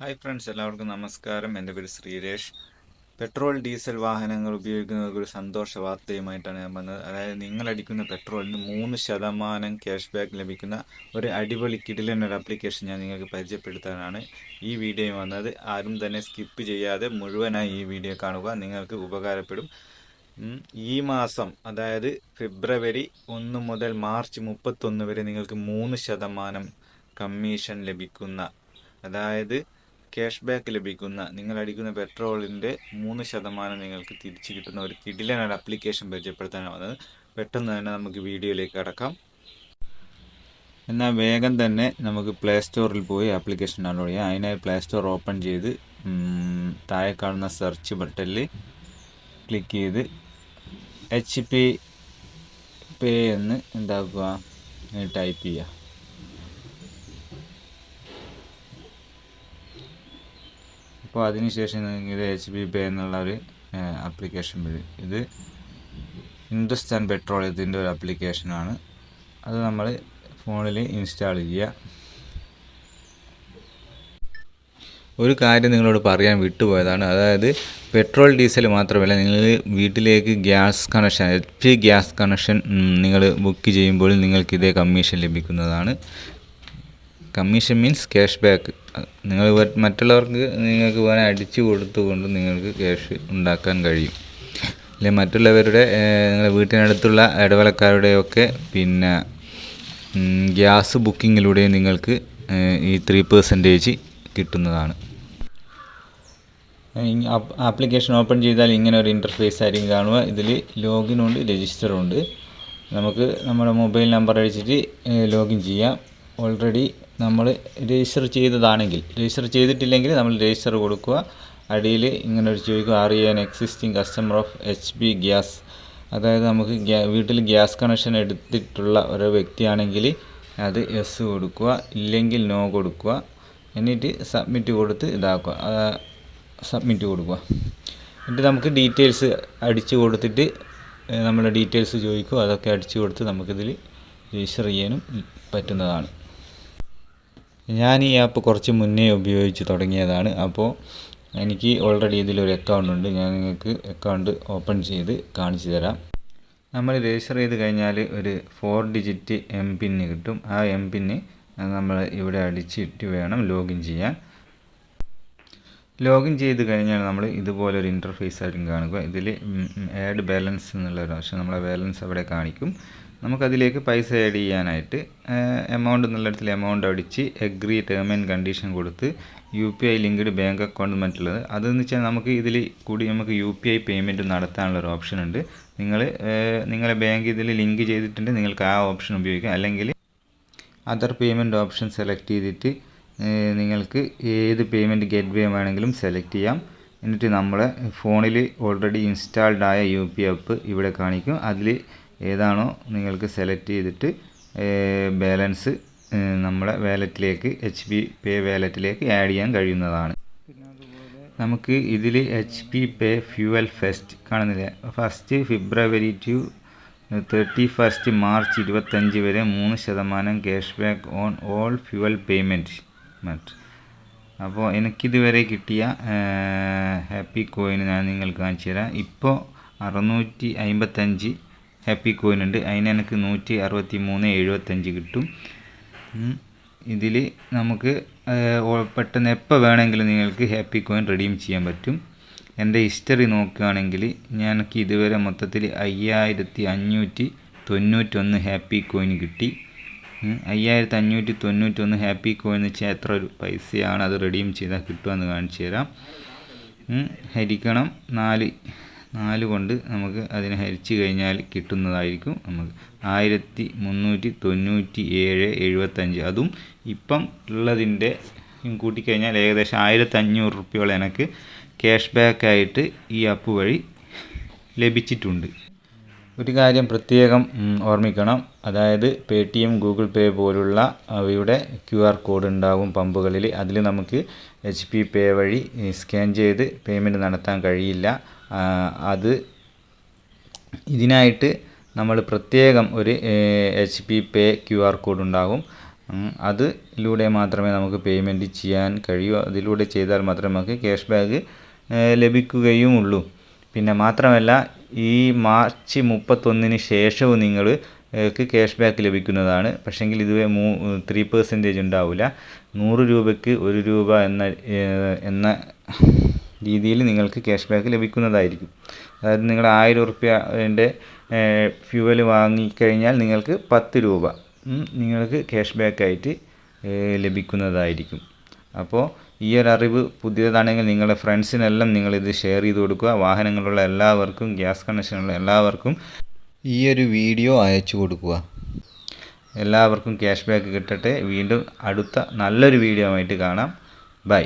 Hi friends എല്ലാവർക്കും നമസ്കാരം. എന്റെ പേര് ശ്രീരേഷ്. പെട്രോൾ ഡീസൽ വാഹനങ്ങൾ ഉപയോഗിക്കുന്നവർക്ക് ഒരു സന്തോഷ വാർത്തയുമായിട്ടാണ് ഞാൻ വന്നത്. അതായത് നിങ്ങൾ അടിക്കുന്ന പെട്രോളിന് മൂന്ന് ശതമാനം ക്യാഷ് ബാക്ക് ലഭിക്കുന്ന ഒരു അടിപൊളി കിടിലൻ ഒരു ഞാൻ നിങ്ങൾക്ക് പരിചയപ്പെടുത്താനാണ് ഈ വീഡിയോ വന്നത്. ആരും തന്നെ സ്കിപ്പ് ചെയ്യാതെ മുഴുവനായി ഈ വീഡിയോ കാണുക. നിങ്ങൾക്ക് ഉപകാരപ്പെടും. ഈ മാസം അതായത് ഫെബ്രുവരി ഒന്ന് മുതൽ മാർച്ച് മുപ്പത്തൊന്ന് വരെ നിങ്ങൾക്ക് മൂന്ന് ശതമാനം കമ്മീഷൻ ലഭിക്കുന്ന അതായത് ക്യാഷ് ബാക്ക് ലഭിക്കുന്ന നിങ്ങൾ അടിക്കുന്ന പെട്രോളിന്റെ മൂന്ന് ശതമാനം നിങ്ങൾക്ക് തിരിച്ചു കിട്ടുന്ന ഒരു കിടിലനാണ് ആപ്ലിക്കേഷൻ പരിചയപ്പെടുത്താനാണ് വന്നത്. പെട്ടെന്ന് തന്നെ നമുക്ക് വീഡിയോയിലേക്ക് കടക്കാം. എന്നാൽ വേഗം തന്നെ നമുക്ക് പ്ലേ സ്റ്റോറിൽ പോയി ആപ്ലിക്കേഷൻ ഡൗൺലോഡ് ചെയ്യാം. അതിനായി പ്ലേ സ്റ്റോർ ഓപ്പൺ ചെയ്ത് താഴെ കാണുന്ന സെർച്ച് ബട്ടണിൽ ക്ലിക്ക് ചെയ്ത് എച്ച് പി പേ എന്ന് എന്താക്കുക? ടൈപ്പ് ചെയ്യുക. അപ്പോൾ അതിനുശേഷം ഇത് എച്ച് ബി പേ എന്നുള്ള ഒരു ആപ്ലിക്കേഷൻ വരും. ഇത് ഹിന്ദുസ്ഥാൻ പെട്രോളിയത്തിന്റെ ഒരു ആപ്ലിക്കേഷനാണ് അത് നമ്മൾ ഫോണിൽ ഇൻസ്റ്റാൾ ചെയ്യുക ഒരു കാര്യം നിങ്ങളോട് പറയാൻ വിട്ടുപോയതാണ്. അതായത് പെട്രോൾ ഡീസൽ മാത്രമല്ല നിങ്ങൾ വീട്ടിലേക്ക് gas connection H P gas connection നിങ്ങൾ ബുക്ക് ചെയ്യുമ്പോൾ നിങ്ങൾക്ക് ഇതേ കമ്മീഷൻ ലഭിക്കുന്നതാണ്. കമ്മീഷൻ മീൻസ് ക്യാഷ് ബാക്ക് നിങ്ങൾ മറ്റുള്ളവർക്ക് നിങ്ങൾക്ക് വേണേൽ അടിച്ചു കൊടുത്തുകൊണ്ട് നിങ്ങൾക്ക് ക്യാഷ് ഉണ്ടാക്കാൻ കഴിയും. അല്ലെങ്കിൽ മറ്റുള്ളവരുടെ നിങ്ങളുടെ വീട്ടിനടുത്തുള്ള ഇടവേളക്കാരുടെയൊക്കെ പിന്നെ ഗ്യാസ് ബുക്കിങ്ങിലൂടെ നിങ്ങൾക്ക് ഈ ത്രീ പെർസെന്റേജ് കിട്ടുന്നതാണ്. ആപ്ലിക്കേഷൻ ഓപ്പൺ ചെയ്താൽ ഇങ്ങനെ ഒരു ഇന്റർഫേസ് ആയിരിക്കും കാണുക. ഇതിൽ ലോഗിൻ ഉണ്ട് രജിസ്റ്റർ ഉണ്ട്. നമുക്ക് നമ്മുടെ മൊബൈൽ നമ്പർ അടിച്ചിട്ട് ലോഗിൻ ചെയ്യാം. ഓൾറെഡി നമ്മൾ രജിസ്റ്റർ ചെയ്തതാണെങ്കിൽ രജിസ്റ്റർ ചെയ്തിട്ടില്ലെങ്കിൽ നമ്മൾ രജിസ്റ്റർ കൊടുക്കുക. അടിയിൽ ഇങ്ങനെ ഒരു I am existing customer of H P gas അതായത് നമുക്ക് വീട്ടിൽ ഗ്യാസ് കണക്ഷൻ എടുത്തിട്ടുള്ള ഒരു വ്യക്തിയാണെങ്കിൽ അത് എസ് കൊടുക്കുക ഇല്ലെങ്കിൽ നോ കൊടുക്കുക. എന്നിട്ട് സബ്മിറ്റ് കൊടുത്ത് ഇതാക്കുക സബ്മിറ്റ് കൊടുക്കുക. എന്നിട്ട് നമുക്ക് ഡീറ്റെയിൽസ് അടിച്ചു കൊടുത്തിട്ട് നമ്മുടെ ഡീറ്റെയിൽസ് ചോദിക്കും അതൊക്കെ അടിച്ചു കൊടുത്ത് നമുക്കിതിൽ രജിസ്റ്റർ ചെയ്യാനും പറ്റുന്നതാണ്. ഞാൻ ഈ ആപ്പ് കുറച്ച് മുന്നേ ഉപയോഗിച്ച് തുടങ്ങിയതാണ്. അപ്പോൾ എനിക്ക് ഓൾറെഡി ഇതിലൊരു അക്കൗണ്ട് ഉണ്ട്. ഞാൻ നിങ്ങൾക്ക് അക്കൗണ്ട് ഓപ്പൺ ചെയ്ത് കാണിച്ചു തരാം. നമ്മൾ രജിസ്റ്റർ ചെയ്ത് കഴിഞ്ഞാൽ ഒരു ഫോർ ഡിജിറ്റ് എം പിന്ന് കിട്ടും. ആ എം പിന്ന് നമ്മൾ ഇവിടെ അടിച്ചിട്ട് വേണം ലോഗിൻ ചെയ്യാൻ. ലോഗിൻ ചെയ്ത് കഴിഞ്ഞാൽ നമ്മൾ ഇതുപോലൊരു ഇന്റർഫേസ് ആയിരിക്കും കാണുക ഇതിൽ ആഡ് ബാലൻസ് എന്നുള്ള ഒരു ഓപ്ഷൻ നമ്മളെ ബാലൻസ് അവിടെ കാണിക്കും. നമുക്കതിലേക്ക് പൈസ ആഡ് ചെയ്യാനായിട്ട് എമൗണ്ട് എന്നുള്ളിടത്തിൽ എമൗണ്ട് അടിച്ച് എഗ്രി ടേം ആൻഡ് കണ്ടീഷൻ കൊടുത്ത് U P I linked bank account മറ്റുള്ളത്. അതെന്ന് വെച്ചാൽ നമുക്ക് ഇതിൽ കൂടി നമുക്ക് യു പി ഐ പേയ്മെന്റ് നടത്താനുള്ള ഒരു ഓപ്ഷൻ ഉണ്ട്. നിങ്ങൾ നിങ്ങളുടെ ബാങ്ക് ഇതിൽ ലിങ്ക് ചെയ്തിട്ടുണ്ട്. നിങ്ങൾക്ക് ആ ഓപ്ഷൻ ഉപയോഗിക്കാം. അല്ലെങ്കിൽ അതർ പേയ്മെന്റ് ഓപ്ഷൻ സെലക്ട് ചെയ്തിട്ട് നിങ്ങൾക്ക് ഏത് പേയ്മെന്റ് ഗേറ്റ് വേ വേണമെങ്കിലും സെലക്ട് ചെയ്യാം. എന്നിട്ട് നമ്മളെ ഫോണിൽ ഓൾറെഡി ഇൻസ്റ്റാൾഡ് ആയ യു പി ആപ്പ് ഇവിടെ കാണിക്കും. അതിൽ ഏതാണോ നിങ്ങൾക്ക് സെലക്ട് ചെയ്തിട്ട് ബാലൻസ് നമ്മളെ വാലറ്റിലേക്ക് എച്ച് പി പേ വാലറ്റിലേക്ക് ആഡ് ചെയ്യാൻ കഴിയുന്നതാണ്. നമുക്ക് ഇതിൽ H P pay fuel fest കാണുന്നില്ല? First February to thirty first March ഇരുപത്തഞ്ച് വരെ മൂന്ന് ശതമാനം cash back on all fuel payment മറ്റ്. അപ്പോൾ എനിക്കിതുവരെ കിട്ടിയ ഹാപ്പി കോയിൻ ഞാൻ നിങ്ങൾക്ക് കാണിച്ചു തരാം ഇപ്പോൾ അറുന്നൂറ്റി അമ്പത്തഞ്ച് ഹാപ്പി കോയിൻ ഉണ്ട്. അതിന് എനിക്ക് നൂറ്റി അറുപത്തി മൂന്ന് എഴുപത്തഞ്ച് കിട്ടും ഇതിൽ നമുക്ക് പെട്ടെന്ന് എപ്പോൾ വേണമെങ്കിലും നിങ്ങൾക്ക് ഹാപ്പി കോയിൻ റെഡീം ചെയ്യാൻ പറ്റും. എന്റെ ഹിസ്റ്ററി നോക്കുകയാണെങ്കിൽ എനിക്ക് ഇതുവരെ മൊത്തത്തിൽ അയ്യായിരത്തി അഞ്ഞൂറ്റി തൊണ്ണൂറ്റൊന്ന് ഹാപ്പി കോയിൻ കിട്ടി. അയ്യായിരത്തി അഞ്ഞൂറ്റി തൊണ്ണൂറ്റൊന്ന് ഹാപ്പി കോയിൻ എന്ന് വെച്ചാൽ എത്ര ഒരു പൈസയാണ് അത് റെഡീം ചെയ്താൽ കിട്ടുമെന്ന് കാണിച്ചു തരാം. ഹരിക്കണം നാല് നാല് കൊണ്ട് നമുക്ക് അതിനെ ഹരിച്ചു കഴിഞ്ഞാൽ കിട്ടുന്നതായിരിക്കും നമുക്ക്. ആയിരത്തി മുന്നൂറ്റി തൊണ്ണൂറ്റി ഏഴ് എഴുപത്തഞ്ച്. അതും ഇപ്പം ഉള്ളതിന്റെ കൂട്ടിക്കഴിഞ്ഞാൽ ഏകദേശം ആയിരത്തി അഞ്ഞൂറ് റുപ്യോളം എനിക്ക് ക്യാഷ് ബാക്കായിട്ട് ഈ ആപ്പ് വഴി ലഭിച്ചിട്ടുണ്ട്. ഒരു കാര്യം പ്രത്യേകം ഓർമ്മിക്കണം. അതായത് pay T M Google Pay പോലുള്ള അവയുടെ ക്യു ആർ കോഡ് ഉണ്ടാവും പമ്പുകളിൽ. അതിൽ നമുക്ക് എച്ച് പി പേ വഴി സ്കാൻ ചെയ്ത് പേയ്മെന്റ് നടത്താൻ കഴിയില്ല. അത് ഇതിനായിട്ട് നമ്മൾ പ്രത്യേകം ഒരു H P pay Q R code ഉണ്ടാകും അതിലൂടെ മാത്രമേ നമുക്ക് പേയ്മെന്റ് ചെയ്യാൻ കഴിയൂ. അതിലൂടെ ചെയ്താൽ മാത്രമേ നമുക്ക് ക്യാഷ് ബാക്ക് ലഭിക്കുകയുമുള്ളൂ പിന്നെ മാത്രമല്ല ഈ മാർച്ച് മുപ്പത്തൊന്നിന് ശേഷവും നിങ്ങൾ ക്യാഷ് ബാക്ക് ലഭിക്കുന്നതാണ്. പക്ഷേങ്കിൽ ഇത് മൂ ത്രീ പെർസെന്റേജ് ഉണ്ടാവില്ല നൂറ് രൂപയ്ക്ക് ഒരു രൂപ എന്ന എന്ന രീതിയിൽ നിങ്ങൾക്ക് ക്യാഷ് ബാക്ക് ലഭിക്കുന്നതായിരിക്കും. അതായത് നിങ്ങൾ ആയിരം ഉറുപ്പ്യന്റെ ഫ്യൂവൽ വാങ്ങിക്കഴിഞ്ഞാൽ നിങ്ങൾക്ക് പത്ത് രൂപ നിങ്ങൾക്ക് ക്യാഷ് ബാക്കായിട്ട് ലഭിക്കുന്നതായിരിക്കും. അപ്പോൾ ഈ ഒരു അറിവ് പുതിയതാണെങ്കിൽ നിങ്ങളുടെ ഫ്രണ്ട്സിനെല്ലാം നിങ്ങളിത് ഷെയർ ചെയ്ത് കൊടുക്കുക. വാഹനങ്ങളുള്ള എല്ലാവർക്കും ഗ്യാസ് കണക്ഷനുള്ള എല്ലാവർക്കും ഈ ഒരു വീഡിയോ അയച്ചു കൊടുക്കുക. എല്ലാവർക്കും ക്യാഷ് ബാക്ക് കിട്ടട്ടെ. വീണ്ടും അടുത്ത നല്ലൊരു വീഡിയോ ആയിട്ട് കാണാം. ബൈ